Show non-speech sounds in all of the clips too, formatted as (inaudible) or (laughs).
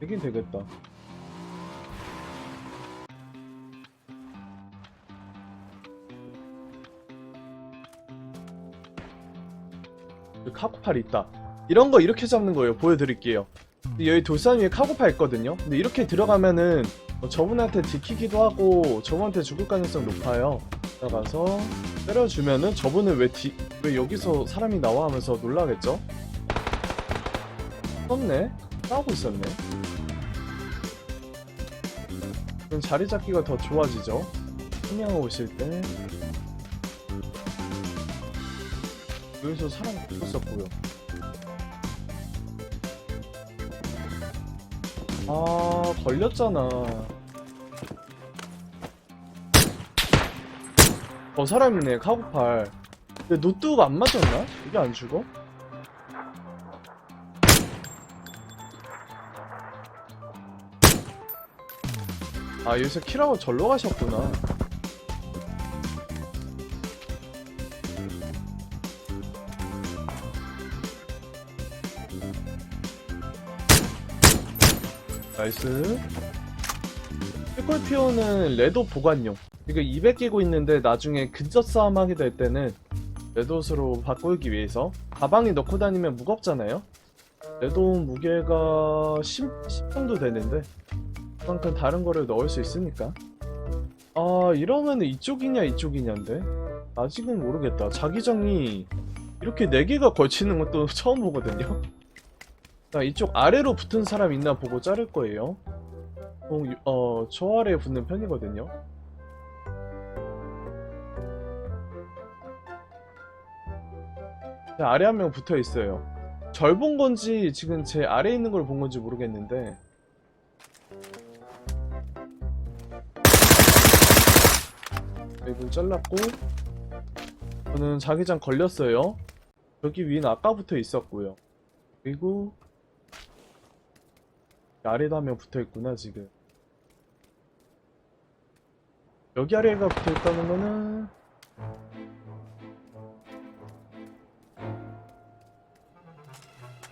되긴 되겠다. 카고팔 있다. 이런 거 이렇게 잡는 거예요. 보여드릴게요. 여기 돌산 위에 카고팔 있거든요. 근데 이렇게 들어가면은 뭐 저분한테 들키기도 하고 저분한테 죽을 가능성 높아요. 들어가서 때려주면은 저분은 왜, 뒤, 왜 여기서 사람이 나와 하면서 놀라겠죠? 썼네? 싸우고 있었네. 그럼 자리 잡기가 더 좋아지죠. 한명 오실 때. 여기서 사람 붙었었고요. 아, 걸렸잖아. 어, 사람이네, 카고팔. 근데 노트북 안 맞았나? 이게 안 죽어? 아, 여기서 킬하고 절로 가셨구나. 나이스. 스콜피오는 레도 보관용. 이거 200 끼고 있는데 나중에 근접 싸움 하게 될 때는 레도스로 바꾸기 위해서 가방에 넣고 다니면 무겁잖아요. 레도 무게가 10, 10 정도 되는데 그만큼 다른 거를 넣을 수 있으니까. 아 이러면 이쪽이냐 이쪽이냐인데 아직은 모르겠다. 자기장이 이렇게 4개가 걸치는 것도 (laughs) 처음 보거든요. 자, 이쪽 아래로 붙은 사람 있나 보고 자를 거예요. 어, 유- 어, 저 아래에 붙는 편이거든요. 제 아래 한 명 붙어 있어요. 절 본 건지 지금 제 아래에 있는 걸 본 건지 모르겠는데. 이거 잘랐고 저는 자기장 걸렸어요. 여기 위는 아까부터 있었고요. 그리고 아래도 한 명 붙어 있구나 지금. 여기 아래가 붙어 있다는 거는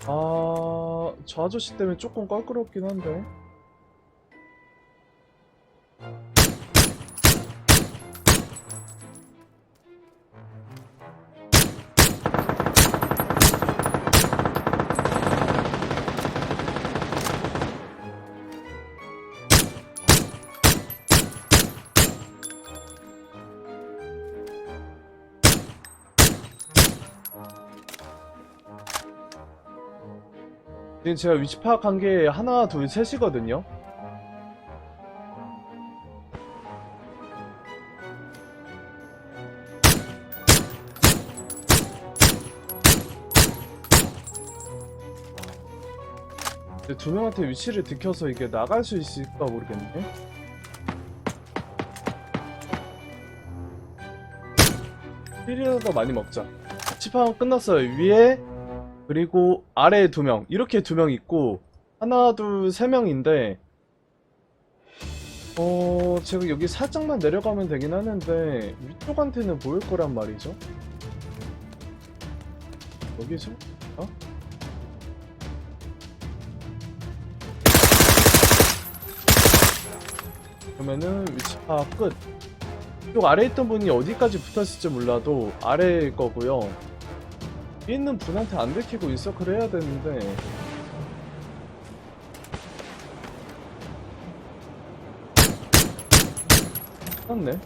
아, 저 아저씨 때문에 조금 껄끄럽긴 한데. 지금 제가 위치 파악한 게 하나, 둘, 셋이거든요. 근데 두 명한테 위치를 들켜서 이게 나갈 수 있을까 모르겠네. 필이라도 많이 먹자. 위치 파악 끝났어요. 위에 그리고 아래에 두 명, 이렇게 두 명 있고, 하나, 둘, 세 명인데, 어, 제가 여기 살짝만 내려가면 되긴 하는데, 위쪽한테는 보일 거란 말이죠? 여기서? 어? 그러면은 위치 파악 끝. 이쪽 아래에 있던 분이 어디까지 붙었을지 몰라도 아래일 거고요. 있는 분한테 안 들키고 인서클 해야 되는데. 맞네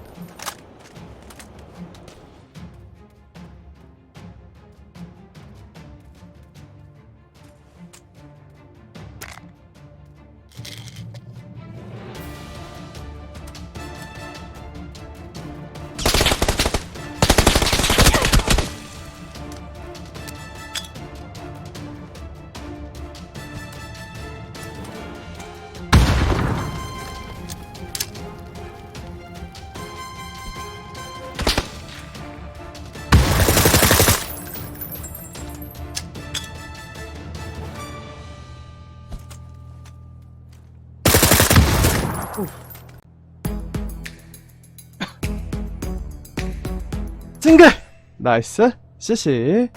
싱글! 나이스. 시시